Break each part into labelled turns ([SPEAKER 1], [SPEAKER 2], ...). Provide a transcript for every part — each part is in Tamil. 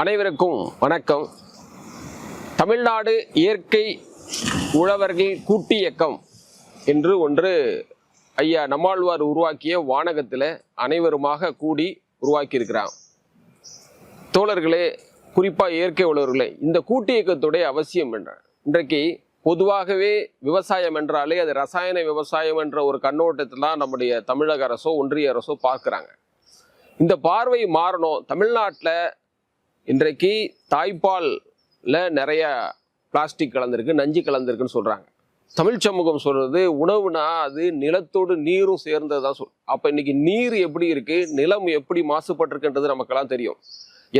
[SPEAKER 1] அனைவருக்கும் வணக்கம். தமிழ்நாடு இயற்கை உழவர்கள் கூட்டு இயக்கம் என்று ஒன்று ஐயா நம்மாழ்வார் உருவாக்கிய வானகத்தில் அனைவருமாக கூடி உருவாக்கியிருக்கிறான் தோழர்களே குறிப்பாக இயற்கை உழவர்களே இந்த கூட்டு இயக்கத்துடைய அவசியம் என்ற இன்றைக்கு பொதுவாகவே விவசாயம் என்றாலே அது ரசாயன விவசாயம் என்ற ஒரு கண்ணோட்டத்தில் தான் நம்முடைய தமிழக அரசோ ஒன்றிய அரசோ பார்க்குறாங்க. இந்த பார்வை மாறணும். தமிழ்நாட்டில் இன்றைக்கு தாய்ப்பாலில் நிறைய பிளாஸ்டிக் கலந்திருக்கு நஞ்சு கலந்துருக்குன்னு சொல்கிறாங்க தமிழ் சமூகம் சொல்கிறது உணவுனா அது நிலத்தோடு நீரும் சேர்ந்தது தான் சொல். அப்போ இன்றைக்கி நீர் எப்படி இருக்குது நிலம் எப்படி மாசுபட்டிருக்குன்றது நமக்கெல்லாம் தெரியும்.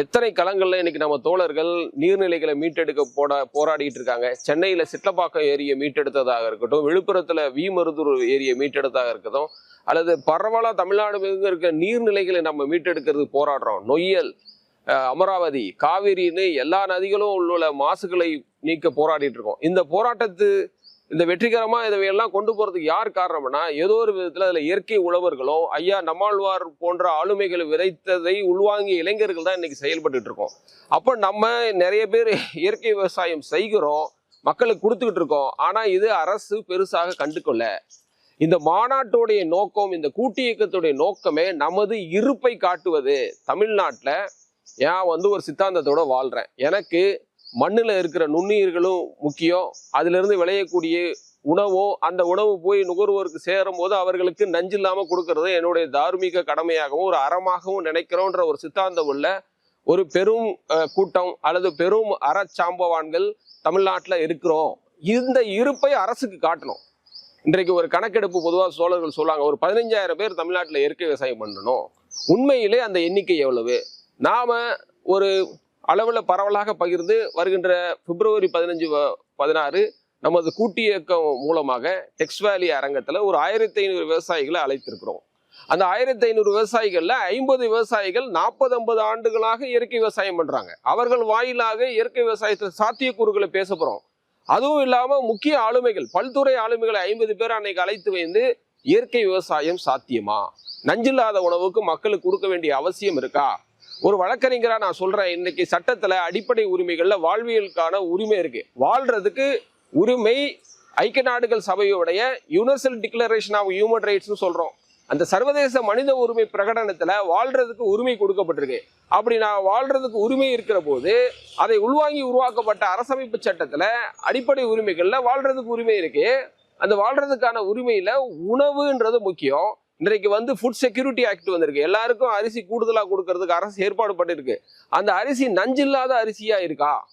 [SPEAKER 1] எத்தனை களங்களில் இன்றைக்கி நம்ம தோழர்கள் நீர்நிலைகளை மீட்டெடுக்க போட போராடிட்டு இருக்காங்க. சென்னையில் சிட்லப்பாக்கம் ஏரியை மீட்டெடுத்ததாக இருக்கட்டும் விழுப்புரத்தில் வீமருதூர் ஏரியை மீட்டெடுத்ததாக இருக்கட்டும் அல்லது பரவலாக தமிழ்நாடு மிக இருக்க நீர்நிலைகளை நம்ம மீட்டெடுக்கிறது போராடுறோம். நொய்யல் அமராவதி காவிரின்னு எல்லா நதிகளும் உள்ள மாசுகளை நீக்க போராடிட்டு இருக்கோம் இந்த போராட்டத்து இந்த வெற்றிகரமா இதையெல்லாம் கொண்டு போறதுக்கு யார் காரணம்னா ஏதோ ஒரு விதத்துல அதுல இயற்கை உழவர்களும் ஐயா நம்மாழ்வார் போன்ற ஆளுமைகளை விதைத்ததை உள்வாங்கிய இளைஞர்கள் தான் இன்னைக்கு செயல்பட்டுட்டு இருக்கோம் அப்போ நம்ம நிறைய பேர் இயற்கை விவசாயம் செய்கிறோம் மக்களுக்கு கொடுத்துக்கிட்டு இருக்கோம் ஆனா இது அரசு பெருசாக கண்டுகொள்ள இந்த மாநாட்டுடைய நோக்கம் இந்த கூட்டு இயக்கத்துடைய நோக்கமே நமது இருப்பை காட்டுவது. தமிழ்நாட்டில் ஏன் வந்து ஒரு சித்தாந்தத்தோட வாழ்கிறேன் எனக்கு மண்ணில் இருக்கிற நுண்ணுயிர்களும் முக்கியம். அதிலிருந்து விளையக்கூடிய உணவும் அந்த உணவு போய் நுகர்வோருக்கு சேரும் போது அவர்களுக்கு நஞ்சு இல்லாமல் கொடுக்கறது என்னுடைய தார்மீக கடமையாகவும் ஒரு அறமாகவும் நினைக்கிறோன்ற ஒரு சித்தாந்தம் உள்ள ஒரு பெரும் கூட்டம் அல்லது பெரும் அறச்சாம்பவான்கள் தமிழ்நாட்டில் இருக்கிறோம். இந்த இருப்பை அரசுக்கு காட்டணும். இன்றைக்கு ஒரு கணக்கெடுப்பு பொதுவாக சோழர்கள் சொல்லுவாங்க ஒரு பதினஞ்சாயிரம் பேர் தமிழ்நாட்டில் இயற்கை விவசாயம் பண்ணணும். உண்மையிலே அந்த எண்ணிக்கை எவ்வளவு? நாம் ஒரு அளவில் பரவலாக பகிர்ந்து வருகின்ற பிப்ரவரி பதினஞ்சு பதினாறு நமது கூட்டு இயக்கம் மூலமாக டெக்ஸ் வேலி அரங்கத்தில் ஒரு ஆயிரத்தி ஐநூறு விவசாயிகளை அழைத்திருக்கிறோம். அந்த ஆயிரத்தி ஐநூறு விவசாயிகளில் ஐம்பது விவசாயிகள் நாற்பது ஐம்பது ஆண்டுகளாக இயற்கை விவசாயம் பண்ணுறாங்க அவர்கள் வாயிலாக இயற்கை விவசாயத்தில் சாத்தியக்கூறுகளை பேச போகிறோம் அதுவும் இல்லாமல் முக்கிய ஆளுமைகள் பல்துறை ஆளுமைகளை ஐம்பது பேர் அன்னைக்கு அழைத்து வைந்து இயற்கை விவசாயம் சாத்தியமா? நஞ்சில்லாத உணவுக்கு மக்களுக்கு கொடுக்க வேண்டிய அவசியம் இருக்கா? ஒரு வழக்கறிஞரா நான் சொல்றேன் இன்னைக்கு சட்டத்துல அடிப்படை உரிமைகள்ல வாழ்வியலுக்கான உரிமை இருக்கு. வாழ்றதுக்கு உரிமை ஐக்கிய நாடுகள் சபையுடைய யூனிவர்சல் டிக்ளரேஷன் ஆஃப் ஹியூமன் ரைட்ஸ்னு சொல்றோம். அந்த சர்வதேச மனித உரிமை பிரகடனத்துல வாழ்றதுக்கு உரிமை கொடுக்கப்பட்டிருக்கு. அப்படி நான் வாழ்றதுக்கு உரிமை இருக்கிற போது அதை உள்வாங்கி உருவாக்கப்பட்ட அரசமைப்பு சட்டத்துல அடிப்படை உரிமைகள்ல வாழ்றதுக்கு உரிமை இருக்கு. அந்த வாழ்றதுக்கான உரிமையில உணவுன்றது முக்கியம். இன்றைக்கு வந்து ஃபுட் செக்யூரிட்டி ஆக்ட் வந்திருக்கு. எல்லாருக்கும் அரிசி கூடுதலாக கொடுக்கறதுக்கு அரசு ஏற்பாடு பண்ணிருக்கு. அந்த அரிசி நஞ்சில்லாத அரிசியாக இருக்கா?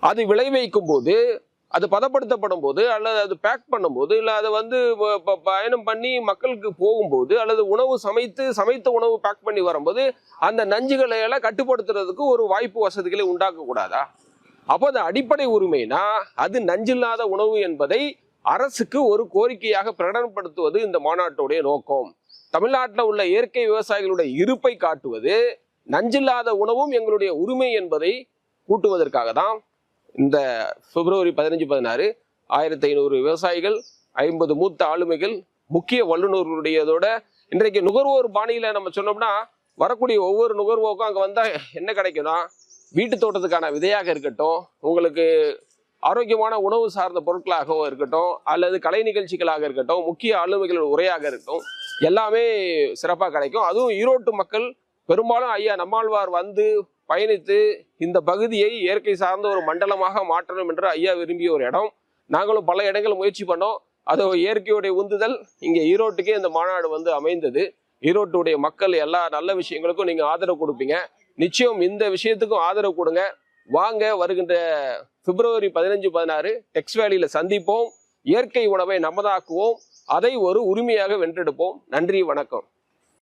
[SPEAKER 1] அது விளைவிக்கும் போது அது பதப்படுத்தப்படும் போது அல்லது அது பேக் பண்ணும்போது இல்லை அதை வந்து ப- பயணம் பண்ணி மக்களுக்கு போகும்போது அல்லது உணவு சமைத்து சமைத்த உணவு பேக் பண்ணி வரும்போது அந்த நஞ்சுகளை எல்லாம் கட்டுப்படுத்துறதுக்கு ஒரு வாய்ப்பு வசதிகளை உண்டாக்கக்கூடாதா? அப்போ அது அடிப்படை உரிமைனா அது நஞ்சில்லாத உணவு என்பதை அரசுக்கு ஒரு கோரிக்கையாக பிரகடனப்படுத்துவது இந்த மாநாட்டுடைய நோக்கம். தமிழ்நாட்டில் உள்ள இயற்கை விவசாயிகளுடைய இருப்பை காட்டுவது நஞ்சில்லாத உணவும் எங்களுடைய உரிமை என்பதை கூட்டுவதற்காக தான் இந்த பிப்ரவரி பதினஞ்சு பதினாறு ஆயிரத்தி ஐநூறு விவசாயிகள் ஐம்பது மூத்த ஆளுமைகள் முக்கிய வல்லுநர்களுடையதோட இன்றைக்கு நுகர்வோர் பாணியில் நம்ம சொன்னோம்னா வரக்கூடிய ஒவ்வொரு நுகர்வோருக்கும் அங்கே வந்தால் என்ன கிடைக்கும்னா வீட்டு தோட்டத்துக்கான விதையாக இருக்கட்டும் உங்களுக்கு ஆரோக்கியமான உணவு சார்ந்த பொருட்களாகவும் இருக்கட்டும் அல்லது கலை நிகழ்ச்சிகளாக இருக்கட்டும் முக்கிய ஆளுமைகளோட உரையாக இருக்கட்டும் எல்லாமே சிறப்பாக கிடைக்கும். அதுவும் ஈரோட்டு மக்கள் பெரும்பாலும் ஐயா நம்மாழ்வார் வந்து பயணித்து இந்த பகுதியை இயற்கை சார்ந்த ஒரு மண்டலமாக மாற்றணும் என்று ஐயா விரும்பிய ஒரு இடம். நாங்களும் பல இடங்கள் முயற்சி பண்ணோம். அது இயற்கையுடைய உந்துதல் இங்கே ஈரோட்டுக்கே இந்த மாநாடு வந்து அமைந்தது. ஈரோட்டுடைய மக்கள் எல்லா நல்ல விஷயங்களுக்கும் நீங்கள் ஆதரவு கொடுப்பீங்க. நிச்சயம் இந்த விஷயத்துக்கும் ஆதரவு கொடுங்க. வாங்க வருகின்ற பிப்ரவரி பதினஞ்சு பதினாறு டெக்ஸ் வேலியில சந்திப்போம். இயற்கை உணவை நமதாக்குவோம் அதை ஒரு உரிமையாக வென்றெடுப்போம். நன்றி வணக்கம்.